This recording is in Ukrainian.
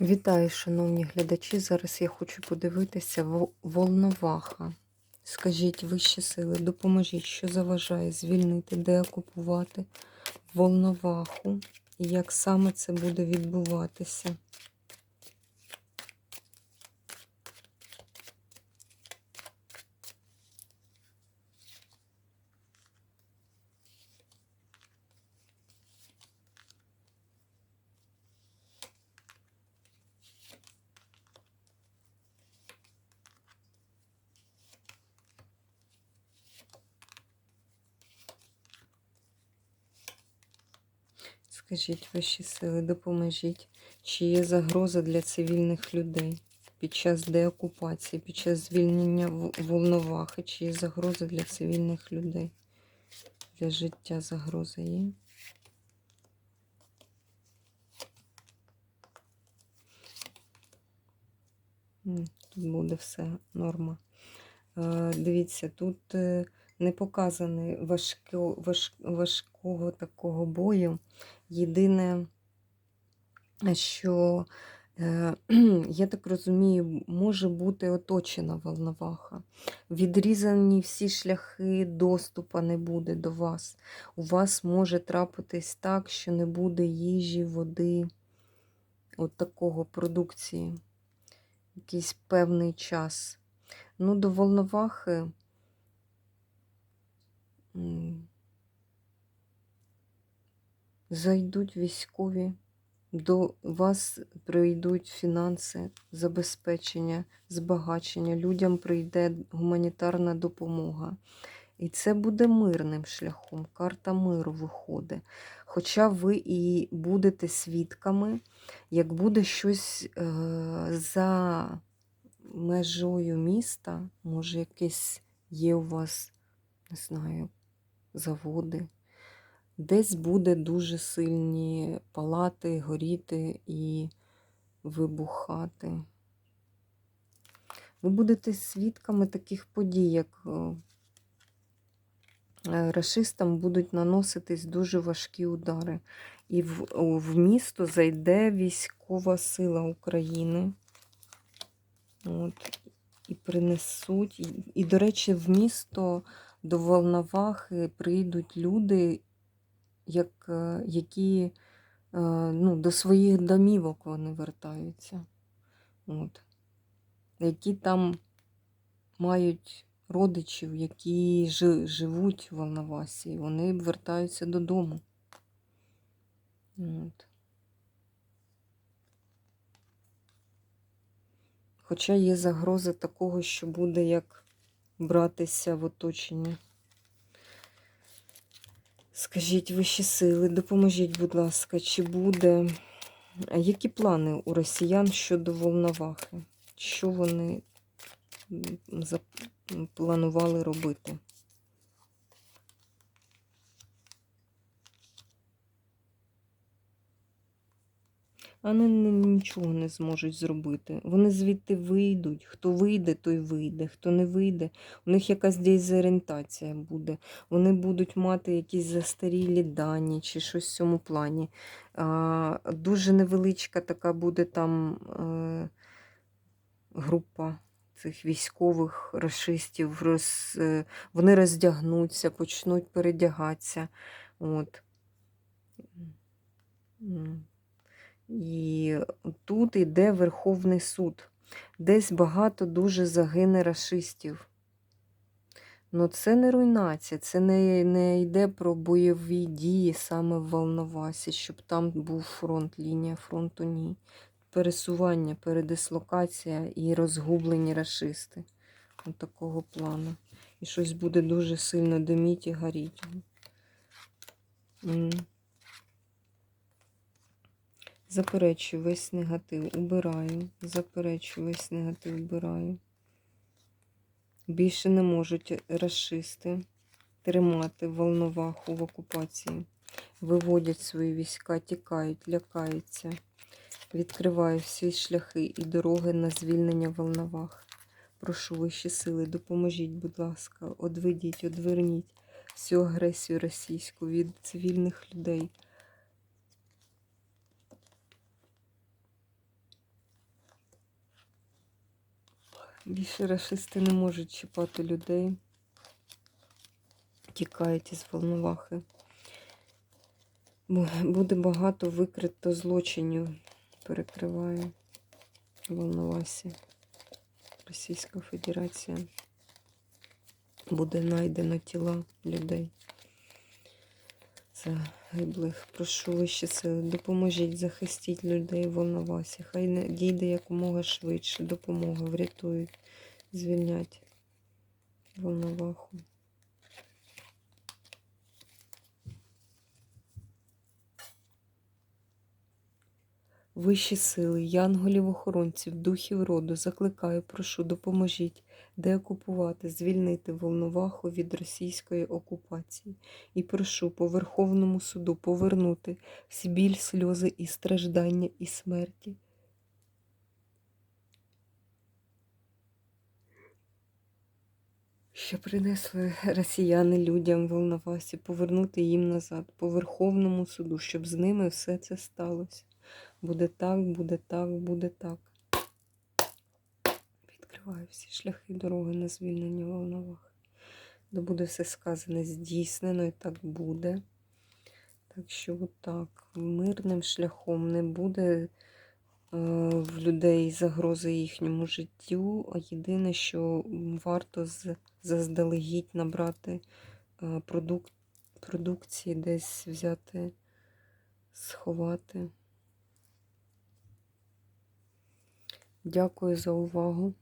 Вітаю, шановні глядачі. Зараз я хочу подивитися Волноваха. Скажіть, вищі сили, допоможіть, що заважає звільнити, де окупувати Волноваху і як саме це буде відбуватися. Скажіть, вищі сили, допоможіть, чи є загроза для цивільних людей під час деокупації, під час звільнення Волновахи, чи є загроза для цивільних людей? Для життя загроза є? Тут буде все норма. Е, Дивіться, тут е, не показаний важко, важ, важкого такого бою. Єдине, що, е, я так розумію, може бути оточена Волноваха. Відрізані всі шляхи доступу не буде до вас. У вас може трапитись так, що не буде їжі, води, от такого продукції. Якийсь певний час. Ну, до Волновахи зайдуть військові, до вас прийдуть фінанси, забезпечення, збагачення, людям прийде гуманітарна допомога. І це буде мирним шляхом. Карта миру виходить. Хоча ви і будете свідками, як буде щось е, за межою міста, може, якесь є у вас, не знаю, заводи, десь буде дуже сильні палати, горіти і вибухати. Ви будете свідками таких подій, як е, е, рашистам будуть наноситись дуже важкі удари. І в, в місто зайде військова сила України. От, і принесуть. І, до речі, в місто до Волновахи прийдуть люди, як, е, які е, ну, до своїх домівок вони вертаються. От. Які там мають родичів, які жи- живуть в Волновасі, вони вертаються додому. От. Хоча є загроза такого, що буде як братися в оточення. Скажіть вищі сили, допоможіть, будь ласка, чи буде. А які плани у росіян щодо Волновахи? Що вони запланували планували робити? Вони нічого не зможуть зробити. Вони звідти вийдуть. Хто вийде, той вийде. Хто не вийде, у них якась дезорієнтація буде. Вони будуть мати якісь застарілі дані чи щось в цьому плані. А, дуже невеличка така буде там е, група цих військових расистів. Роз, е, вони роздягнуться, почнуть передягатися. От. І тут йде Верховний суд. Десь багато дуже загине расистів. Ну це не руйнація, це не, не йде про бойові дії саме в Волновасі, щоб там був фронт, лінія фронту ні. Пересування, передислокація і розгублені расисти. От такого плану. І щось буде дуже сильно диміть і горіть. Заперечую весь негатив, убираю. Заперечую весь негатив, убираю. Більше не можуть расисти тримати волноваху в окупації. Виводять свої війська, тікають, лякаються. Відкриваю всі шляхи і дороги на звільнення волновах. Прошу вищі сили, допоможіть, будь ласка, одведіть, одверніть всю агресію російську від цивільних людей. Більше расисти не можуть чіпати людей. Тікають із Волновахи. Буде багато викрито злочинів. Перекриває Волновасі. Російська Федерація. Буде знайдено тіла людей загиблих. Прошу вище сили, допоможіть, захистіть людей в Волновасі. Хай не дійде якомога швидше. Допомога, врятують, звільнять Волноваху. Вищі сили, янголів охоронців, духів роду, закликаю, прошу, допоможіть деокупувати, звільнити Волноваху від російської окупації. І прошу по Верховному суду повернути всі біль, сльози і страждання і смерті. Що принесли росіяни людям Волновасі, повернути їм назад по Верховному суду, щоб з ними все це сталося. Буде так, буде так, буде так. Відкриваю всі шляхи дороги на звільнення Волновахи. Де буде все сказане здійснено і так буде. Так що отак, мирним шляхом не буде е, в людей загрози їхньому життю, а єдине, що варто заздалегідь набрати е, продук, продукції, десь взяти, сховати. Дякую за увагу.